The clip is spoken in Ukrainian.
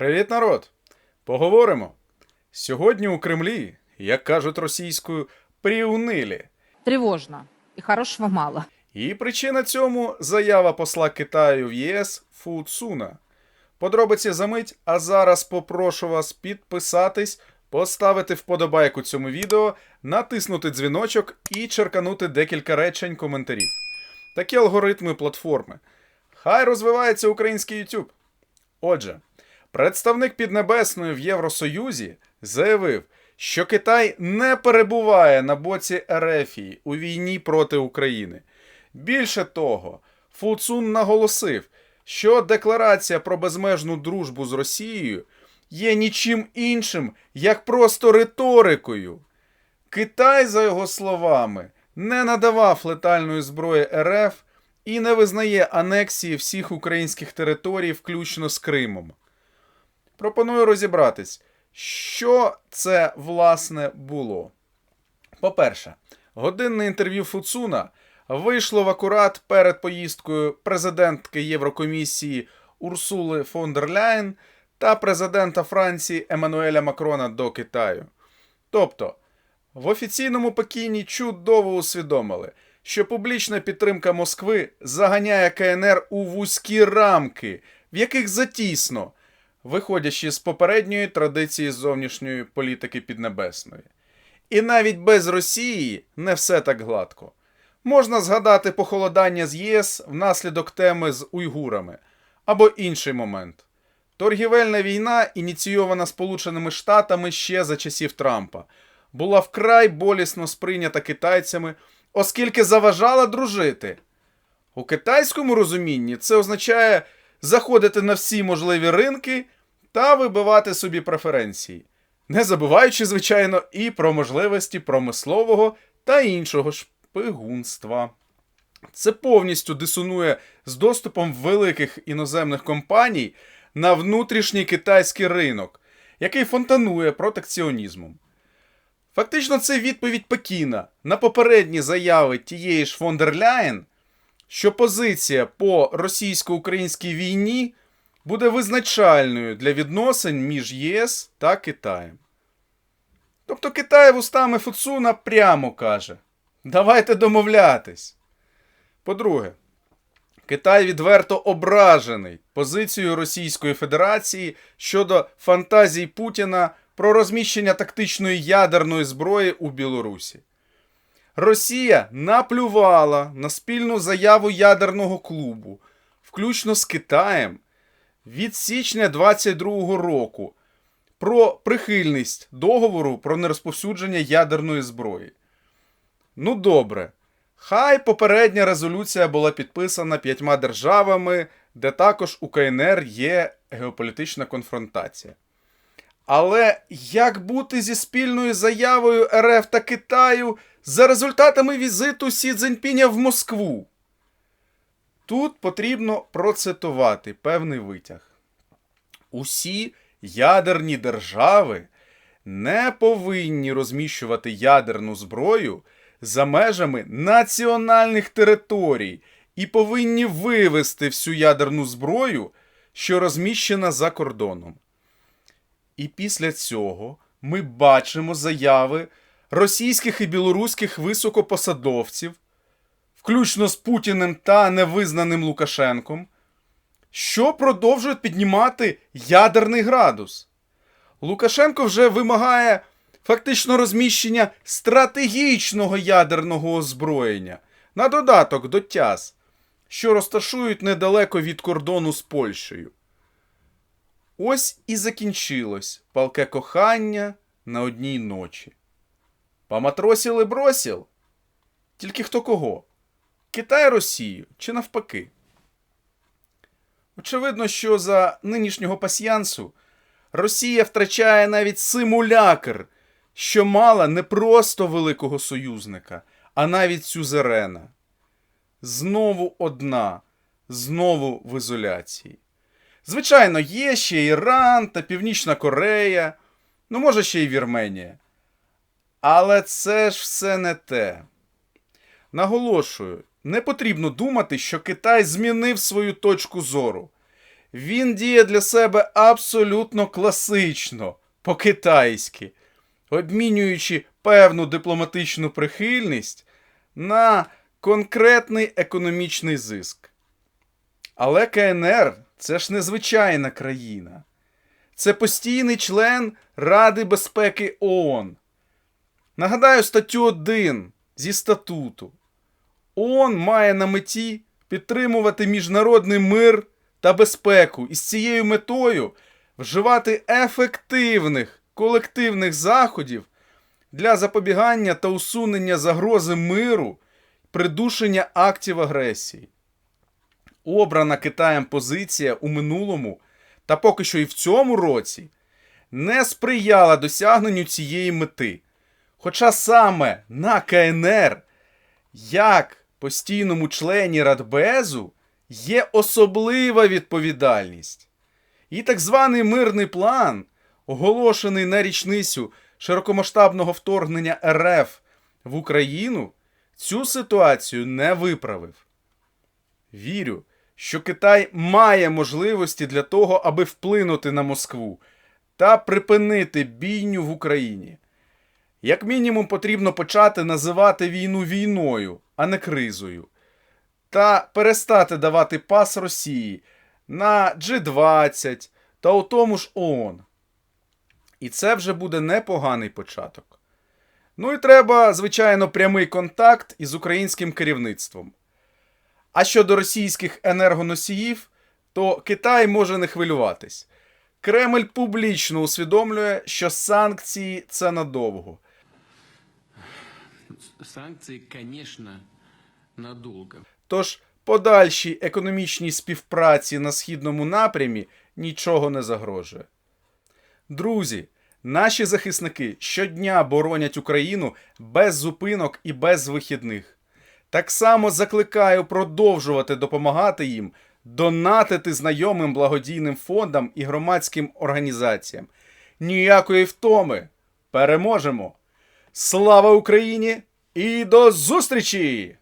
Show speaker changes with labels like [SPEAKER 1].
[SPEAKER 1] Привіт, народ! Поговоримо. Сьогодні у Кремлі, як кажуть російською, приунилі.
[SPEAKER 2] Тревожно. И хорошего мало.
[SPEAKER 1] І причина цьому заява посла Китаю в ЄС Фу Цуна. Подробиці за мить, а зараз попрошу вас підписатись, поставити вподобайку цьому відео, натиснути дзвіночок і черканути декілька речень коментарів. Такі алгоритми платформи. Хай розвивається український YouTube. Отже, представник Піднебесної в Євросоюзі заявив, що Китай не перебуває на боці Ерефії у війні проти України. Більше того, Фуцун наголосив, що декларація про безмежну дружбу з Росією є нічим іншим, як просто риторикою. Китай, за його словами, не надавав летальної зброї РФ і не визнає анексії всіх українських територій, включно з Кримом. Пропоную розібратись, що це власне було. По-перше, годинне інтерв'ю Фуцуна вийшло в акурат перед поїздкою президентки Єврокомісії Урсули фон дер Ляєн та президента Франції Еммануеля Макрона до Китаю. Тобто, в офіційному Пекіні чудово усвідомили, що публічна підтримка Москви заганяє КНР у вузькі рамки, в яких затісно, виходячи з попередньої традиції зовнішньої політики Піднебесної. І навіть без Росії не все так гладко. Можна згадати похолодання з ЄС внаслідок теми з уйгурами або інший момент. Торгівельна війна, ініційована Сполученими Штатами ще за часів Трампа, була вкрай болісно сприйнята китайцями, оскільки заважала дружити. У китайському розумінні це означає заходити на всі можливі ринки та вибивати собі преференції, не забуваючи, звичайно, і про можливості промислового та іншого шпигунства. Це повністю дисонує з доступом великих іноземних компаній на внутрішній китайський ринок, який фонтанує протекціонізмом. Фактично, це відповідь Пекіна на попередні заяви тієї ж фон дер Ляєн, що позиція по російсько-українській війні буде визначальною для відносин між ЄС та Китаєм. Тобто Китай вустами Фуцуна прямо каже: давайте домовлятись. По-друге, Китай відверто ображений позицією Російської Федерації щодо фантазій Путіна про розміщення тактичної ядерної зброї у Білорусі. Росія наплювала на спільну заяву ядерного клубу, включно з Китаєм, від січня 22-го року про прихильність договору про нерозповсюдження ядерної зброї. Ну добре. Хай попередня резолюція була підписана п'ятьма державами, де також у КНР є геополітична конфронтація. Але як бути зі спільною заявою РФ та Китаю за результатами візиту Сі Цзіньпіня в Москву? Тут потрібно процитувати певний витяг. Усі ядерні держави не повинні розміщувати ядерну зброю за межами національних територій і повинні вивести всю ядерну зброю, що розміщена за кордоном. І після цього ми бачимо заяви російських і білоруських високопосадовців, включно з Путіним та невизнаним Лукашенком, що продовжують піднімати ядерний градус. Лукашенко вже вимагає фактично розміщення стратегічного ядерного озброєння на додаток до тяз, що розташують недалеко від кордону з Польщею. Ось і закінчилось палке кохання на одній ночі. Поматросіли бросіл? Тільки хто кого? Китай Росію чи навпаки? Очевидно, що за нинішнього пасьянсу Росія втрачає навіть симулякр, що мала не просто великого союзника, а навіть сюзерена. Знову одна, знову в ізоляції. Звичайно, є ще Іран та Північна Корея, ну, може, ще й Вірменія. Але це ж все не те. Наголошую, не потрібно думати, що Китай змінив свою точку зору. він діє для себе абсолютно класично, по-китайськи, обмінюючи певну дипломатичну прихильність на конкретний економічний зиск. Але КНР це ж незвичайна країна. Це постійний член Ради безпеки ООН. Нагадаю статтю 1 зі статуту. ООН має на меті підтримувати міжнародний мир та безпеку і з цією метою вживати ефективних колективних заходів для запобігання та усунення загрози миру, придушення актів агресії. Обрана Китаєм позиція у минулому та поки що і в цьому році не сприяла досягненню цієї мети. Хоча саме на КНР, як постійному члені Радбезу, є особлива відповідальність. І так званий мирний план, оголошений на річницю широкомасштабного вторгнення РФ в Україну, цю ситуацію не виправив. Вірю, що Китай має можливості для того, аби вплинути на Москву та припинити бійню в Україні. Як мінімум, потрібно почати називати війну війною, а не кризою, та перестати давати пас Росії на G20 та у тому ж ООН. І це вже буде непоганий початок. Ну і треба, звичайно, прямий контакт із українським керівництвом. А щодо російських енергоносіїв, то Китай може не хвилюватись. Кремль публічно усвідомлює, що санкції це надовго.
[SPEAKER 3] Санкции, конечно, надолго.
[SPEAKER 1] Тож подальшій економічній співпраці на східному напрямі нічого не загрожує. Друзі, наші захисники щодня боронять Україну без зупинок і без вихідних. Так само закликаю продовжувати допомагати їм, донатити знайомим благодійним фондам і громадським організаціям. Ніякої втоми. Переможемо! Слава Україні і до зустрічі!